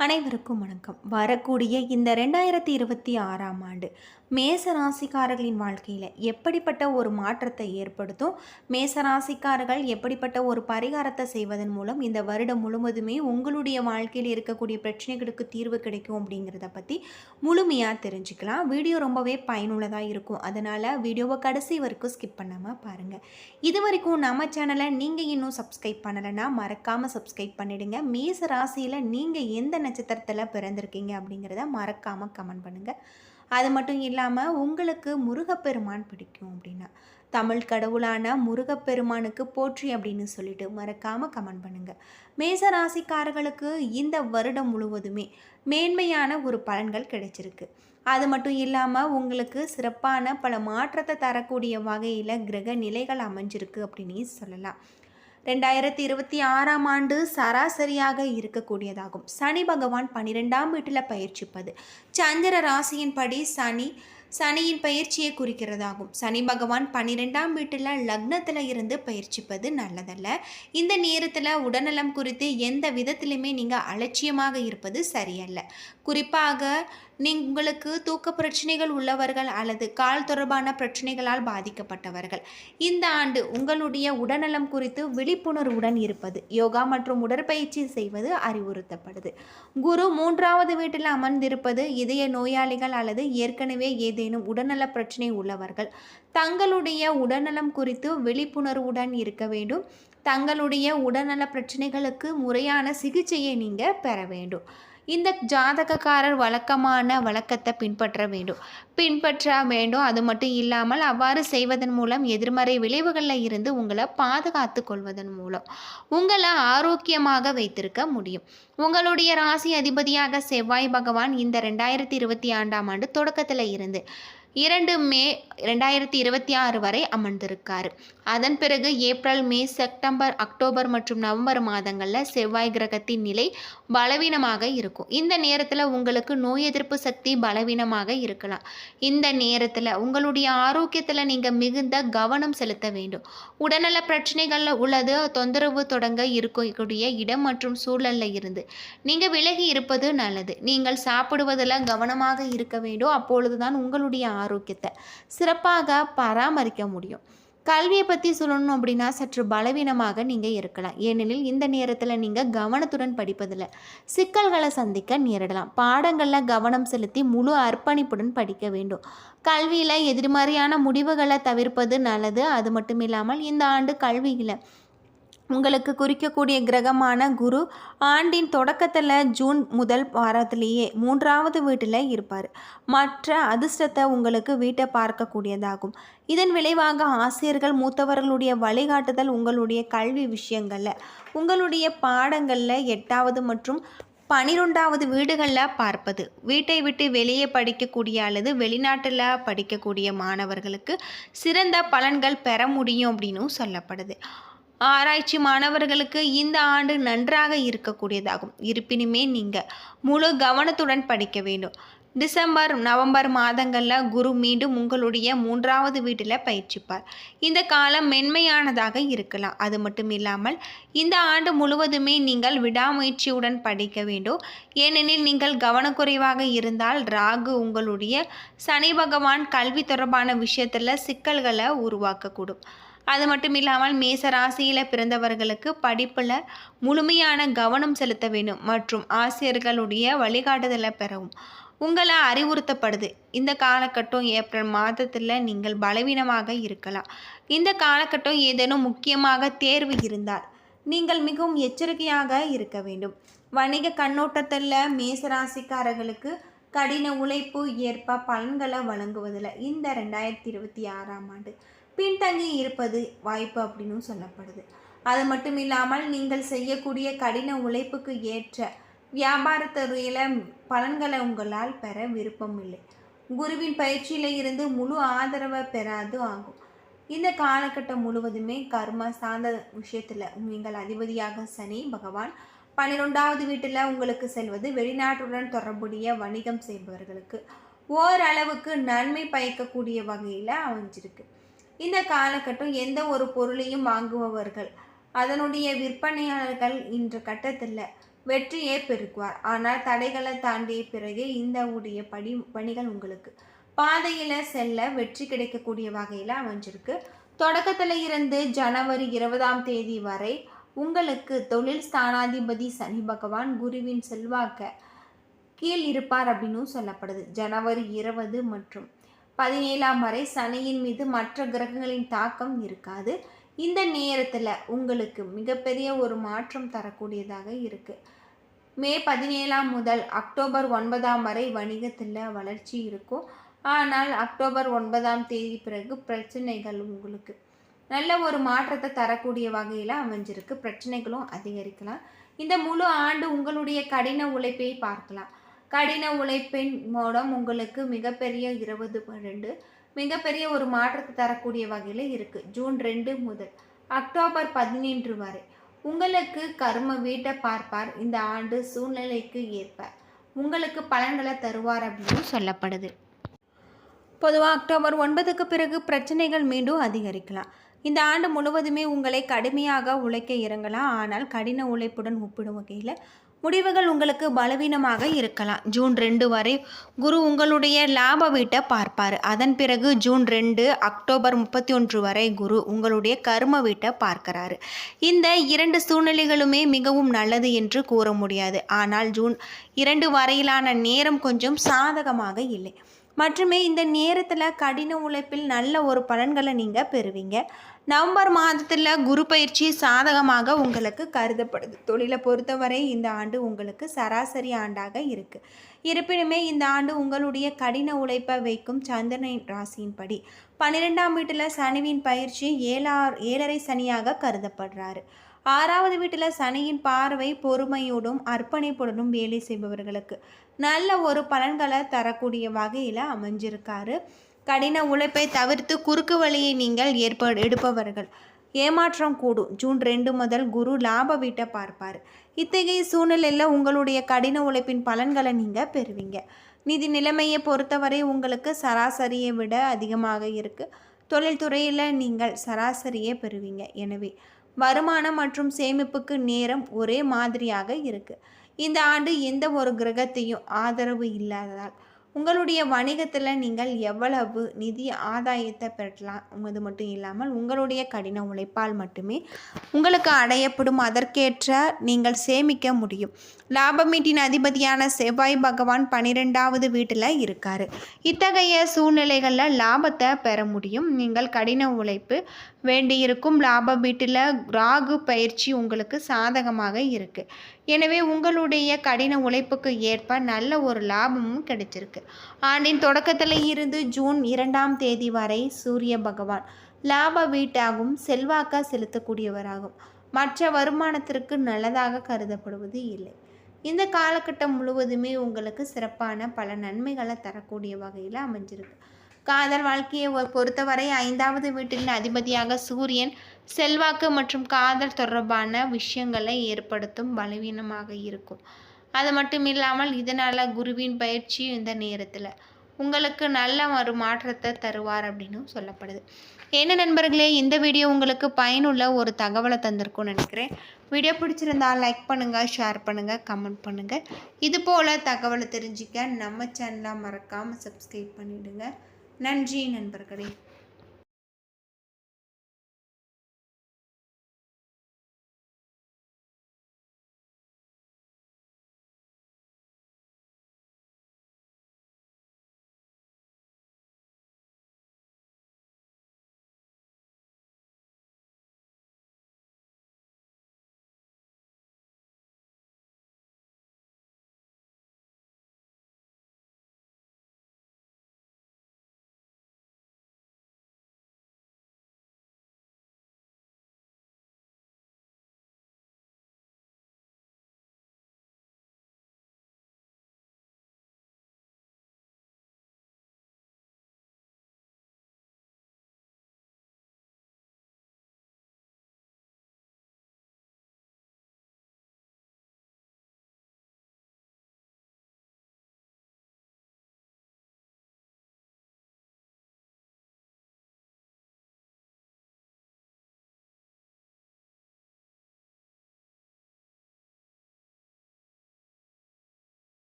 அனைவருக்கும் வணக்கம். வரக்கூடிய இந்த ரெண்டாயிரத்தி இருபத்தி ஆறாம் ஆண்டு மேசராசிக்காரர்களின் வாழ்க்கையில் எப்படிப்பட்ட ஒரு மாற்றத்தை ஏற்படுத்தும்? மேச ராசிக்காரர்கள் எப்படிப்பட்ட ஒரு பரிகாரத்தை செய்வதன் மூலம் இந்த வருடம் முழுவதுமே உங்களுடைய வாழ்க்கையில் இருக்கக்கூடிய பிரச்சனைகளுக்கு தீர்வு கிடைக்கும் அப்படிங்கிறத பற்றி முழுமையாக தெரிஞ்சுக்கலாம். வீடியோ ரொம்பவே பயனுள்ளதாக இருக்கும். அதனால் வீடியோவை கடைசி வரைக்கும் ஸ்கிப் பண்ணாமல் பாருங்கள் இது வரைக்கும் நம்ம சேனலை நீங்கள் இன்னும் சப்ஸ்கிரைப் பண்ணலைன்னா மறக்காமல் சப்ஸ்கிரைப் பண்ணிவிடுங்க மேச ராசியில் நீங்கள் எந்த நட்சத்திரத்தில் பிறந்திருக்கீங்க அப்படிங்கிறத மறக்காமல் கமெண்ட் பண்ணுங்கள் அது மட்டும் இல்லாமல் உங்களுக்கு முருகப்பெருமான் பிடிக்கும் அப்படின்னா தமிழ் கடவுளான முருகப்பெருமானுக்கு போற்றி அப்படின்னு சொல்லிட்டு மறக்காமல் கமெண்ட் பண்ணுங்கள் மேச ராசிக்காரர்களுக்கு இந்த வருடம் முழுவதுமே மேன்மையான ஒரு பலன்கள் கிடைச்சிருக்கு. அது மட்டும் இல்லாமல் உங்களுக்கு சிறப்பான பல மாற்றத்தை தரக்கூடிய வகையில் கிரக நிலைகள் அமைஞ்சிருக்கு அப்படின்னு சொல்லலாம். ரெண்டாயிரத்தி இருபத்தி ஆறாம் ஆண்டு சராசரியாக இருக்கக்கூடியதாகும். சனி பகவான் பன்னிரெண்டாம் வீட்டில் பயிற்சிப்பது. சந்திர ராசியின்படி சனி சனியின் பயிற்சியை குறிக்கிறதாகும். சனி பகவான் பன்னிரெண்டாம் வீட்டில் லக்னத்தில் இருந்து பயிற்சிப்பது நல்லதல்ல. இந்த நேரத்தில் உடல்நலம் குறித்து எந்த விதத்திலுமே நீங்கள் அலட்சியமாக இருப்பது சரியல்ல. குறிப்பாக நீ- உங்களுக்கு தூக்க பிரச்சனைகள் உள்ளவர்கள் அல்லது கால் தொடர்பான பிரச்சனைகளால் பாதிக்கப்பட்டவர்கள். இந்த ஆண்டு உங்களுடைய உடல்நலம் குறித்து விழிப்புணர்வுடன் இருப்பது யோகா மற்றும் உடற்பயிற்சி செய்வது அறிவுறுத்தப்படுது. குரு மூன்றாவது வீட்டில் அமர்ந்திருப்பது இதய நோயாளிகள் அல்லது ஏற்கனவே ஏதேனும் உடல்நல பிரச்சனை உள்ளவர்கள் தங்களுடைய உடல்நலம் குறித்து விழிப்புணர்வுடன் இருக்க வேண்டும். தங்களுடைய உடல்நல பிரச்சனைகளுக்கு முறையான சிகிச்சையை நீங்கள் பெற வேண்டும். இந்த ஜாதகக்காரர் வழக்கமான வழக்கத்தை பின்பற்ற வேண்டும். பின்பற்ற வேண்டும். அது மட்டும் இல்லாமல் அவ்வாறு செய்வதன் மூலம் எதிர்மறை விளைவுகளில் இருந்து உங்களை பாதுகாத்து கொள்வதன் மூலம் உங்களை ஆரோக்கியமாக வைத்திருக்க முடியும். உங்களுடைய ராசி அதிபதியாக செவ்வாய் பகவான் இந்த ரெண்டாயிரத்தி இருபத்தி ஆண்டாம் ஆண்டு தொடக்கத்தில் இருந்து இரண்டு மே ரெண்டாயிரத்தி இருபத்தி ஆறு வரை அமர்ந்திருக்கார். அதன் பிறகு ஏப்ரல் மே செப்டம்பர் அக்டோபர் மற்றும் நவம்பர் மாதங்களில் செவ்வாய் கிரகத்தின் நிலை பலவீனமாக இருக்கும். இந்த நேரத்தில் உங்களுக்கு நோய் எதிர்ப்பு சக்தி பலவீனமாக இருக்கலாம். இந்த நேரத்தில் உங்களுடைய ஆரோக்கியத்தில் நீங்கள் மிகுந்த கவனம் செலுத்த வேண்டும். உடல்நல பிரச்சனைகளில் உள்ளது தொந்தரவு தொடங்க இருக்கக்கூடிய இடம் மற்றும் சூழலில் இருந்து நீங்கள் விலகி இருப்பது நல்லது. நீங்கள் சாப்பிடுவதில் கவனமாக இருக்க வேண்டும். அப்பொழுதுதான் உங்களுடைய ஆரோக்கியத்தை சிறப்பாக பராமரிக்க முடியும். கல்வியை பற்றி சொல்லணும் அப்படின்னா சற்று பலவீனமாக நீங்கள் இருக்கலாம். ஏனெனில் இந்த நேரத்தில் நீங்கள் கவனத்துடன் படிப்பதில் சிக்கல்களை சந்திக்க நேரிடலாம். பாடங்களில் கவனம் செலுத்தி முழு அர்ப்பணிப்புடன் படிக்க வேண்டும். கல்வியில் எதிர்மறையான முடிவுகளை தவிர்ப்பது நல்லது. அது மட்டும் இல்லாமல் இந்த ஆண்டு கல்வியில் உங்களுக்கு குறிக்கக்கூடிய கிரகமான குரு ஆண்டின் தொடக்கத்தில் ஜூன் முதல் வாரத்திலேயே மூன்றாவது வீட்டில் இருப்பார். மற்ற அதிர்ஷ்டத்தை உங்களுக்கு வீட்டை பார்க்கக்கூடியதாகும். இதன் விளைவாக ஆசிரியர்கள் மூத்தவர்களுடைய வழிகாட்டுதல் உங்களுடைய கல்வி விஷயங்களில் உங்களுடைய பாடங்களில் எட்டாவது மற்றும் பனிரெண்டாவது வீடுகளில் பார்ப்பது. வீட்டை விட்டு வெளியே படிக்கக்கூடிய அல்லது வெளிநாட்டில் படிக்கக்கூடிய மாணவர்களுக்கு சிறந்த பலன்கள் பெற முடியும் அப்படின்னும் சொல்லப்படுது. ஆராய்ச்சி மாணவர்களுக்கு இந்த ஆண்டு நன்றாக இருக்கக்கூடியதாகும். இருப்பினுமே நீங்கள் முழு கவனத்துடன் படிக்க வேண்டும். டிசம்பர் நவம்பர் மாதங்களில் குரு மீண்டும் உங்களுடைய மூன்றாவது வீட்டில் பயிற்சிப்பார். இந்த காலம் மென்மையானதாக இருக்கலாம். அது மட்டும் இல்லாமல் இந்த ஆண்டு முழுவதுமே நீங்கள் விடாமுயற்சியுடன் படிக்க வேண்டும். ஏனெனில் நீங்கள் கவனக்குறைவாக இருந்தால் ராகு உங்களுடைய சனி பகவான் கல்வி தொடர்பான விஷயத்தில் சிக்கல்களை உருவாக்கக்கூடும். அது மட்டும் இல்லாமல் மேச ராசியில் பிறந்தவர்களுக்கு படிப்பில் முழுமையான கவனம் செலுத்த வேண்டும் மற்றும் ஆசிரியர்களுடைய வழிகாட்டுதலை பெறவும். உங்களை அறிவுறுத்தப்படுது. இந்த காலகட்டம் ஏப்ரல் மாதத்தில் நீங்கள் பலவீனமாக இருக்கலாம். இந்த காலகட்டம் ஏதேனும் முக்கியமாக தேர்வு இருந்தால் நீங்கள் மிகவும் எச்சரிக்கையாக இருக்க வேண்டும். வணிக கண்ணோட்டத்தில் மேசராசிக்காரர்களுக்கு கடின உழைப்பு ஏற்ப பலன்களை வழங்குவதில் இந்த ரெண்டாயிரத்தி இருபத்தி ஆறாம் ஆண்டு பின்தங்கி இருப்பது வாய்ப்பு அப்படின்னு சொல்லப்படுது. அது மட்டும் இல்லாமல் நீங்கள் செய்யக்கூடிய கடின உழைப்புக்கு ஏற்ற வியாபாரத்துறையில் பலன்களை உங்களால் பெற விருப்பம் இல்லை. குருவின் பயிற்சியில் இருந்து முழு ஆதரவை பெறாது ஆகும். இந்த காலகட்டம் முழுவதுமே கர்ம சார்ந்த விஷயத்தில் நீங்கள் அதிபதியாக சனி பகவான் பன்னிரெண்டாவது வீட்டில் உங்களுக்கு செல்வது வெளிநாட்டுடன் தொடர்புடைய வணிகம் செய்பவர்களுக்கு ஓரளவுக்கு நன்மை பயக்கக்கூடிய வகையில் அமைஞ்சிருக்கு. இந்த காலகட்டம் எந்த ஒரு பொருளையும் வாங்குபவர்கள். அதனுடைய விற்பனையாளர்கள் இன்ற கட்டத்தில் வெற்றியை பெருக்குவார். ஆனால் தடைகளை தாண்டிய பிறகு இந்த உடைய படி பணிகள் உங்களுக்கு. பாதையில் செல்ல வெற்றி கிடைக்கக்கூடிய வகையில் அமைஞ்சிருக்கு. தொடக்கத்தில் இருந்து ஜனவரி இருபதாம் தேதி வரை உங்களுக்கு தொழில் ஸ்தானாதிபதி சனி பகவான் குருவின் செல்வாக்க கீழ் இருப்பார் அப்படின்னும் சொல்லப்படுது. ஜனவரி இருபது மற்றும் பதினேழாம் வரை சனியின் மீது மற்ற கிரகங்களின் தாக்கம் இருக்காது. இந்த நேரத்தில் உங்களுக்கு மிகப்பெரிய ஒரு மாற்றம் தரக்கூடியதாக இருக்குது மே பதினேழாம் முதல் அக்டோபர் ஒன்பதாம் வரை வணிகத்தில் வளர்ச்சி இருக்கும். ஆனால் அக்டோபர் ஒன்பதாம் தேதி பிறகு பிரச்சனைகள் உங்களுக்கு நல்ல ஒரு மாற்றத்தை தரக்கூடிய வகையில் அமைஞ்சிருக்கு. பிரச்சனைகளும் அதிகரிக்கலாம். இந்த முழு ஆண்டு உங்களுடைய கடின உழைப்பை பார்க்கலாம். கடின உழைப்பின் மூலம் உங்களுக்கு மிகப்பெரிய இருபது ரெண்டு மிகப்பெரிய ஒரு மாற்றத்தை தரக்கூடிய வகையில் இருக்குது ஜூன் ரெண்டு முதல் அக்டோபர் பதினொன்று வரை உங்களுக்கு கர்ம வீட்டை பார்ப்பார். இந்த ஆண்டு சூழ்நிலைக்கு ஏற்ப உங்களுக்கு பலன்களை தருவார் அப்படின்னு சொல்லப்படுது. பொதுவாக அக்டோபர் ஒன்பதுக்கு பிறகு பிரச்சனைகள் மீண்டும் அதிகரிக்கலாம். இந்த ஆண்டு முழுவதுமே உங்களை கடுமையாக உழைக்க இறங்கலாம். ஆனால் கடின உழைப்புடன் ஒப்பிடும் வகையில் முடிவுகள் உங்களுக்கு பலவீனமாக இருக்கலாம். ஜூன் ரெண்டு வரை குரு உங்களுடைய லாப வீட்டை பார்ப்பார். அதன் பிறகு ஜூன் ரெண்டு அக்டோபர் முப்பத்தி ஒன்று வரை குரு உங்களுடைய கர்ம வீட்டை பார்க்கிறாரு. இந்த இரண்டு சூழ்நிலைகளுமே மிகவும் நல்லது என்று கூற முடியாது. ஆனால் ஜூன் இரண்டு வரையிலான நேரம் கொஞ்சம் சாதகமாக இல்லை. மற்றுமே இந்த நேரத்தில் கடின உழைப்பில் நல்ல ஒரு பலன்களை நீங்கள் பெறுவீங்க. நவம்பர் மாதத்தில் குரு பயிற்சி சாதகமாக உங்களுக்கு கருதப்படுது. தொழிலை பொறுத்தவரை இந்த ஆண்டு உங்களுக்கு சராசரி ஆண்டாக இருக்குது இருப்பினுமே இந்த ஆண்டு உங்களுடைய கடின உழைப்பை வைக்கும் சந்திரனின் ராசியின்படி பன்னிரெண்டாம் வீட்டில் சனிவின் பயிற்சி ஏழா ஏழரை சனியாக கருதப்படுறாரு. ஆறாவது வீட்டில் சனியின் பார்வை பொறுமையோடும் அர்ப்பணிப்புடனும் வேலை செய்பவர்களுக்கு நல்ல ஒரு பலன்களை தரக்கூடிய வகையில் அமைஞ்சிருக்காரு. கடின உழைப்பை தவிர்த்து குறுக்கு வழியை நீங்கள் ஏற்ப எடுப்பவர்கள். ஏமாற்றம் கூடும். ஜூன் ரெண்டு முதல் குரு லாப வீட்டை பார்ப்பார். இத்தகைய சூழ்நிலையில் உங்களுடைய கடின உழைப்பின் பலன்களை நீங்கள் பெறுவீங்க. நிதி நிலைமையை பொறுத்தவரை உங்களுக்கு சராசரியை விட அதிகமாக இருக்குது தொழில்துறையில் நீங்கள் சராசரியை பெறுவீங்க. எனவே வருமானம் மற்றும் சேமிப்புக்கு நேரம் ஒரே மாதிரியாக இருக்குது இந்த ஆண்டு எந்த ஒரு கிரகத்தையும் ஆதரவு இல்லாததால் உங்களுடைய வணிகத்தில் நீங்கள் எவ்வளவு நிதி ஆதாயத்தை பெறலாம்? அது மட்டும் இல்லாமல் உங்களுடைய கடின உழைப்பால் மட்டுமே உங்களுக்கு அடையப்படும் அதற்கேற்ற நீங்கள் சேமிக்க முடியும். லாபமீட்டின் அதிபதியான செவ்வாய் பகவான் பன்னிரெண்டாவது வீட்டில் இருக்கார். இத்தகைய சூழ்நிலைகளில் லாபத்தை பெற முடியும். நீங்கள் கடின உழைப்பு வேண்டியிருக்கும். லாப வீட்டில் ராகு பயிற்சி உங்களுக்கு சாதகமாக இருக்குது எனவே உங்களுடைய கடின உழைப்புக்கு ஏற்ப நல்ல ஒரு லாபமும் கிடைச்சிருக்கு. ஆண்டின் தொடக்கத்தில் இருந்து ஜூன் இரண்டாம் தேதி வரை சூரிய பகவான் லாப வீட்டாகவும் செல்வாக்காக செலுத்தக்கூடியவராகும். மற்ற வருமானத்திற்கு நல்லதாக கருதப்படுவது இல்லை. இந்த காலகட்டம் முழுவதுமே உங்களுக்கு சிறப்பான பல நன்மைகளை தரக்கூடிய வகையில் அமைஞ்சிருக்கு. காதல் வாழ்க்கையை பொறுத்தவரை ஐந்தாவது வீட்டின் அதிபதியாக சூரியன் செல்வாக்கு மற்றும் காதல் தொடர்பான விஷயங்களை ஏற்படுத்தும் பலவீனமாக இருக்கும். அது மட்டும் இல்லாமல் இதனால் குருவின் பயிற்சி இந்த நேரத்தில். உங்களுக்கு நல்ல ஒரு மாற்றத்தை தருவார் அப்படின்னு சொல்லப்படுது. என்ன நண்பர்களே இந்த வீடியோ உங்களுக்கு பயனுள்ள ஒரு தகவலை தந்திருக்கும்னு நினைக்கிறேன். வீடியோ பிடிச்சிருந்தா லைக் பண்ணுங்கள் ஷேர் பண்ணுங்கள் கமெண்ட் பண்ணுங்கள் இது போல் தகவலை தெரிஞ்சிக்க நம்ம சேனலாக மறக்காமல் சப்ஸ்கிரைப் பண்ணிவிடுங்க நன்றி நண்பர்களே.